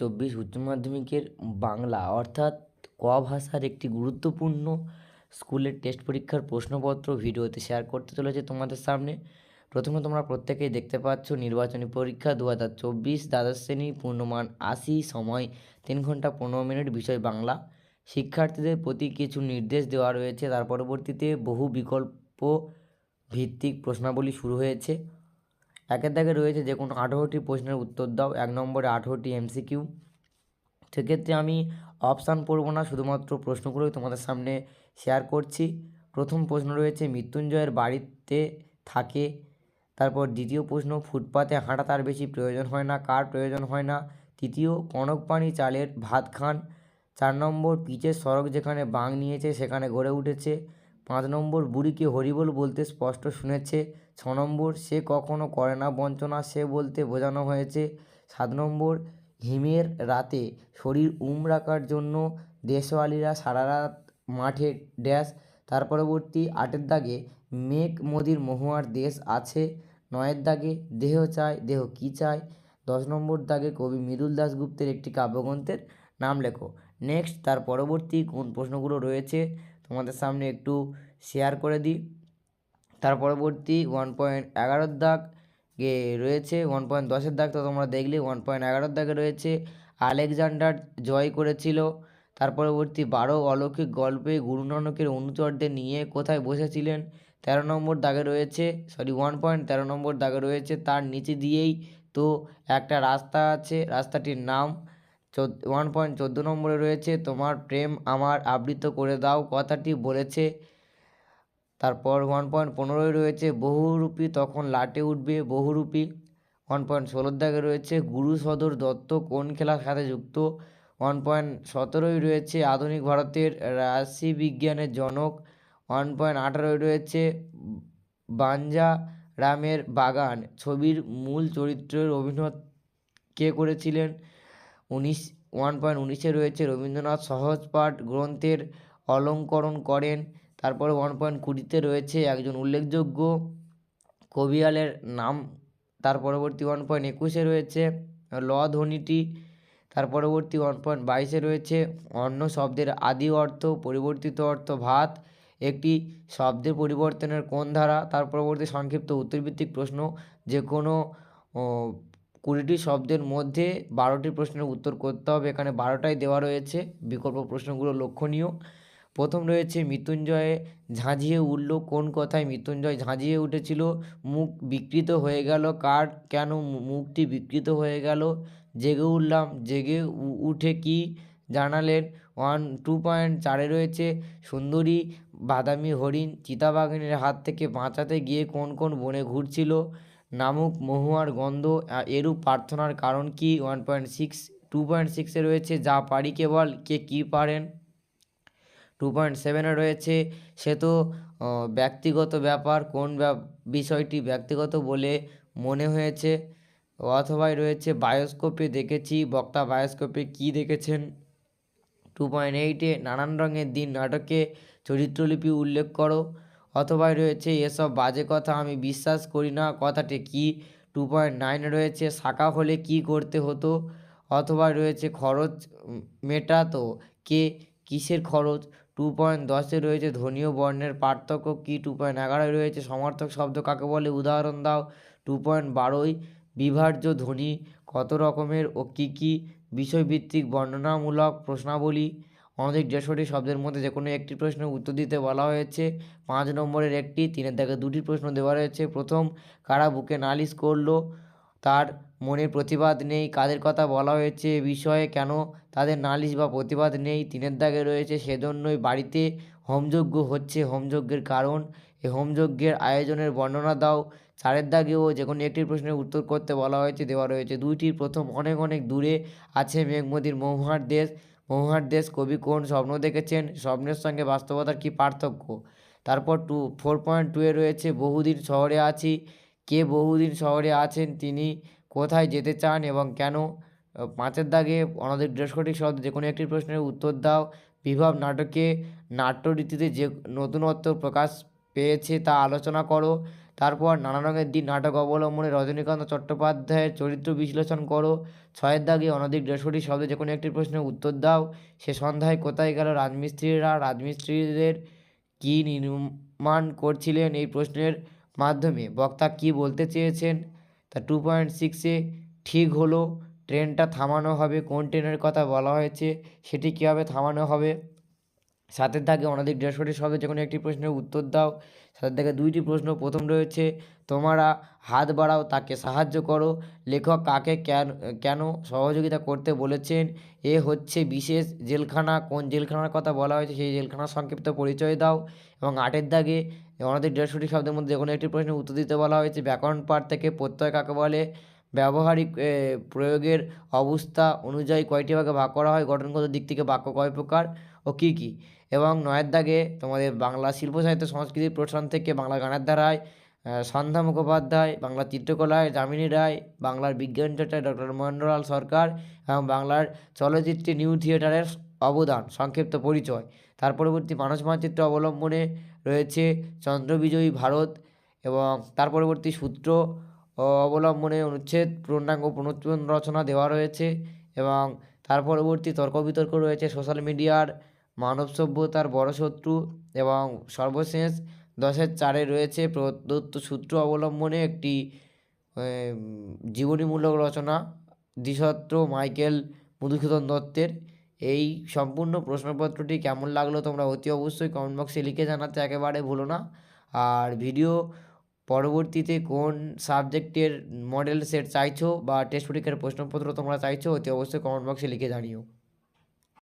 চব্বিশ উচ্চ মাধ্যমিকের বাংলা, অর্থাৎ ক ভাষার একটি গুরুত্বপূর্ণ স্কুলের টেস্ট পরীক্ষার প্রশ্নপত্র ভিডিওতে শেয়ার করতে চলেছে তোমাদের সামনে। প্রথমে তোমরা প্রত্যেকেই দেখতে পাচ্ছ, নির্বাচনী পরীক্ষা দু হাজার চব্বিশ, দ্বাদশ শ্রেণি, পূর্ণমান আশি, সময় তিন ঘণ্টা পনেরো মিনিট, বিষয় বাংলা। শিক্ষার্থীদের প্রতি কিছু নির্দেশ দেওয়া রয়েছে, তার পরবর্তীতে বহু বিকল্প ভিত্তিক প্রশ্নাবলী শুরু হয়েছে। একের দাগে রয়েছে যে কোনো আঠেরোটি প্রশ্নের উত্তর দাও, এক নম্বরে আঠেরোটি এমসিকিউ সেক্ষেত্রে আমি অপশান পড়ব না, শুধুমাত্র প্রশ্নগুলোই তোমাদের সামনে শেয়ার করছি। প্রথম প্রশ্ন রয়েছে, মৃত্যুঞ্জয়ের বাড়িতে থাকে, তারপর দ্বিতীয় প্রশ্ন, ফুটপাতে হাঁটা তার বেশি প্রয়োজন হয় না, কার প্রয়োজন হয় না। তৃতীয়, কনক চালের ভাত খান। চার নম্বর, পিচের সড়ক যেখানে বাঁক নিয়েছে সেখানে গড়ে উঠেছে। পাঁচ নম্বর বুড়িকে হরিবোল বলতে স্পষ্ট শুনেছে, ছ নম্বর সে কখনো করে না বঞ্চনা, সে বলতে বোঝানো হয়েছে। সাত নম্বর, হিমের রাতে শরীর উম রাখার জন্য দেশওয়ালিরা সারা রাত মাঠে ড্যাশ, তার পরবর্তী আটের দাগে মেঘ মোদির মহুয়ার দেশ আছে, নয়ের দাগে দেহ চায়, দেহ কী চায়? দশ নম্বর দাগে কবি মৃদুল দাশগুপ্তের একটি কাব্যগ্রন্থের নাম লেখো। নেক্সট, তার পরবর্তী কোন প্রশ্নগুলো রয়েছে? তোমাদের সামনে একটু শেয়ার করে দিই। তার পরবর্তী ওয়ান পয়েন্ট এগারোর দাগ এ রয়েছে ওয়ান পয়েন্ট দশের দাগ তো তোমরা দেখলে ওয়ান পয়েন্ট এগারোর দাগে রয়েছে। আলেকজান্ডার জয় করেছিল। তার পরবর্তী বারো অলৌকিক গল্পে গুরু নানকের অনুচরদের নিয়ে কোথায় বসেছিলেন? তেরো নম্বর দাগে রয়েছে সরি ওয়ান পয়েন্ট তেরো নম্বর দাগে রয়েছে। তার নিচে দিয়েই তো একটা রাস্তা আছে, রাস্তাটির নাম চোদ্দ ওয়ান পয়েন্ট চোদ্দ নম্বরে রয়েছে, তোমার প্রেম আমার আবৃত করে দাও, কথাটি বলেছে। তারপর ওয়ান পয়েন্ট পনেরোয় রয়েছে, বহুরূপী তখন লাটে উঠবে, বহুরূপী। ওয়ান পয়েন্ট ষোলোর দাগে রয়েছে, গুরু সদর দত্ত কোন খেলার সাথে যুক্ত? ওয়ান পয়েন্ট সতেরোই রয়েছে, আধুনিক ভারতের রাশি বিজ্ঞানের জনক। ওয়ান পয়েন্ট আঠারোয় রয়েছে, বাঞ্জা রামের বাগান, ছবির মূল চরিত্রের অভিনয় কে করেছিলেন? উনিশ ওয়ান পয়েন্ট উনিশে রয়েছে। রবীন্দ্রনাথ সহজপাঠ গ্রন্থের অলঙ্করণ করেন। তারপরে ওয়ান পয়েন্ট কুড়িতে রয়েছে একজন উল্লেখযোগ্য কবিয়ালের নাম। তার পরবর্তী ওয়ান পয়েন্ট একুশে রয়েছে ল ধ্বনিটি। তার পরবর্তী ওয়ান পয়েন্ট বাইশে রয়েছে অন্য শব্দের আদি অর্থ, পরিবর্তিত অর্থ ভাত। একটি শব্দের পরিবর্তনের কোন ধারা? তার পরবর্তী সংক্ষিপ্ত উত্তরভিত্তিক প্রশ্ন যে কোনো কুড়িটি শব্দের মধ্যে বারোটি প্রশ্নের উত্তর করতে হবে। এখানে বারোটাই দেওয়া রয়েছে। বিকল্প প্রশ্নগুলো লক্ষণীয়। প্রথম রয়েছে, মৃত্যুঞ্জয়ে ঝাঁঝিয়ে উঠল। কোন কথায় মৃত্যুঞ্জয় ঝাঁঝিয়ে উঠেছিল? মুখ বিকৃত হয়ে গেল। কার কেন মুখটি বিকৃত হয়ে গেল? জেগে উঠলাম। জেগে উঠে কি জানালেন? ওয়ান, টু পয়েন্ট চারে রয়েছে, সুন্দরী বাদামি হরিণ চিতাবাঘিনীর হাত থেকে বাঁচাতে গিয়ে কোন কোন বনে ঘুরছিল? নামুক মহুয়ার গন্ধ এরূপ প্রার্থনার কারণ কি? One point six two point সিক্সে রয়েছে, যা পারি কেবল, কে কী পারেন? টু পয়েন্ট সেভেনে রয়েছে, সে তো ব্যক্তিগত ব্যাপার, কোন বিষয়টি ব্যক্তিগত বলে মনে হয়েছে? অথবাই রয়েছে, বায়োস্কোপে দেখেছি, বক্তা বায়োস্কোপে কী দেখেছেন? টু পয়েন্ট এইটে নানান রঙের দিন নাটকে চরিত্রলিপি উল্লেখ করো। অথবাই রয়েছে, এসব বাজে কথা আমি বিশ্বাস করি না। কথাটি কি? টু পয়েন্ট নাইনে রয়েছে, শাখা হলে কি করতে হতো? অথবা রয়েছে, খরচ মেটাতো কে? কিসের খরচ? টু পয়েন্ট দশে রয়েছে ধনীয় বর্ণের পার্থক্য কি? টু পয়েন্ট এগারোয় রয়েছে, সমার্থক শব্দ কাকে বলে? উদাহরণ দাও। টু পয়েন্ট বারোই বিভাজ্য ধ্বনি কত রকমের ও কী কী? বিষয়ভিত্তিক বর্ণনামূলক প্রশ্নাবলী। অনধিক দেড়শোটি শব্দের মধ্যে যে কোনো একটি প্রশ্নের উত্তর দিতে বলা হয়েছে। পাঁচ নম্বরের একটি, তিনের দাগে দুটি প্রশ্ন দেওয়া রয়েছে। প্রথম, কারা বুকে নালিশ করল? তার মনে প্রতিবাদ নেই। কাদের কথা বলা হয়েছে? এ বিষয়ে কেন তাদের নালিশ বা প্রতিবাদ নেই? তিনের দাগে রয়েছে, সেজন্যই বাড়িতে হোমযজ্ঞ হচ্ছে। হোমযজ্ঞের কারণ এই হোমযজ্ঞের আয়োজনের বর্ণনা দাও। চারের দাগেও যে কোনো একটি প্রশ্নের উত্তর করতে বলা হয়েছে, দেওয়া রয়েছে। দুইটির প্রথম অনেক অনেক দূরে আছে মেঘমদির মহুয়ার দেশ। মহুয়ার দেশ কবি কোন স্বপ্ন দেখেছেন? স্বপ্নের সঙ্গে বাস্তবতার কী পার্থক্য? তারপর টু, ফোর পয়েন্ট টুয়ে রয়েছে, বহুদিন শহরে আছি। কে বহুদিন শহরে আছেন? তিনি কোথায় যেতে চান এবং কেন? পাঁচের দাগে অনধিক দেড়শোটি শব্দ, যে কোনো একটি প্রশ্নের উত্তর দাও। বিভব নাটকে নাট্যরীতিতে যে নতুনত্ব প্রকাশ পেয়েছে তা আলোচনা করো। তারপর নানা রঙের দিন, নাটক অবলম্বনে রজনীকান্ত চট্টোপাধ্যায়ের চরিত্র বিশ্লেষণ করো। ছয়ের দাগে অনধিক দেড়শোটি শব্দে যে কোনো একটি প্রশ্নের উত্তর দাও। সে সন্ধ্যায় কোথায় গেল রাজমিস্ত্রিরা? রাজমিস্ত্রিদের কী নির্মাণ করছিলেন এই প্রশ্নের মাধ্যমে? বক্তা কী বলতে চেয়েছেন? তা টু পয়েন্ট সিক্সে ঠিক হলো। ট্রেনটা থামানো হবে। কোন ট্রেনের কথা বলা হয়েছে? সেটি কীভাবে থামানো হবে? সাতের দাগে অনধিক দেড়শোটি শব্দে যে কোনো একটি প্রশ্নের উত্তর দাও। সাতের দাগে দুইটি প্রশ্ন প্রথম রয়েছে, তোমরা হাত বাড়াও, তাকে সাহায্য করো। লেখক কাকে কেন কেন সহযোগিতা করতে বলেছেন, এ হচ্ছে বিশেষ জেলখানা। কোন জেলখানার কথা বলা হয়েছে সেই জেলখানার সংক্ষিপ্ত পরিচয় দাও। এবং আটের দাগে অনধিক দেড়শোটি শব্দের মধ্যে যে কোনো একটি প্রশ্নের উত্তর দিতে বলা হয়েছে। ব্যাকরণ পাঠ থেকে প্রত্যয় কাকে বলে? ব্যবহারিক প্রয়োগের অবস্থা অনুযায়ী কয়টি ভাগে ভাগ করা হয়? গঠনগত দিক থেকে বাক্য কয় প্রকার ও কী কী? এবং নয়ের দাগে তোমাদের বাংলা শিল্প সাহিত্য সংস্কৃতির প্রসারণ থেকে বাংলা গানের আহ, সন্ধ্যা মুখোপাধ্যায় বাংলা চিত্রকলায় যামিনী রায় বাংলার বিজ্ঞান চর্চায় ডক্টর মহেন্দ্রলাল সরকার এবং বাংলার চলচ্চিত্রে নিউ থিয়েটারের অবদান সংক্ষিপ্ত পরিচয়। তার পরবর্তী মানস মানচিত্র অবলম্বনে রয়েছে চন্দ্রবিজয়ী ভারত এবং তার পরবর্তী সূত্র অবলম্বনে অনুচ্ছেদ, পূর্ণাঙ্গ পুনরুত্থান রচনা দেওয়া রয়েছে এবং তার পরবর্তী তর্ক বিতর্ক রয়েছে সোশ্যাল মিডিয়ার মানব সভ্যতার বড় শত্রু এবং সর্বশেষ দশের চারে রয়েছে প্রদত্ত সূত্র অবলম্বনে একটি জীবনীমূলক রচনা দ্বিসত্র মাইকেল মধুসূদন দত্তের। এই সম্পূর্ণ প্রশ্নপত্রটি কেমন লাগল তোমরা অতি অবশ্যই কমেন্ট বক্সে লিখে জানাতে একেবারে ভুলো না। আর ভিডিও পরবর্তীতে কোন সাবজেক্টের মডেল সেট চাইছো বা টেস্ট পরীক্ষার প্রশ্নপত্র তোমরা চাইছো, অতি অবশ্যই কমেন্ট বক্সে লিখে জানিও।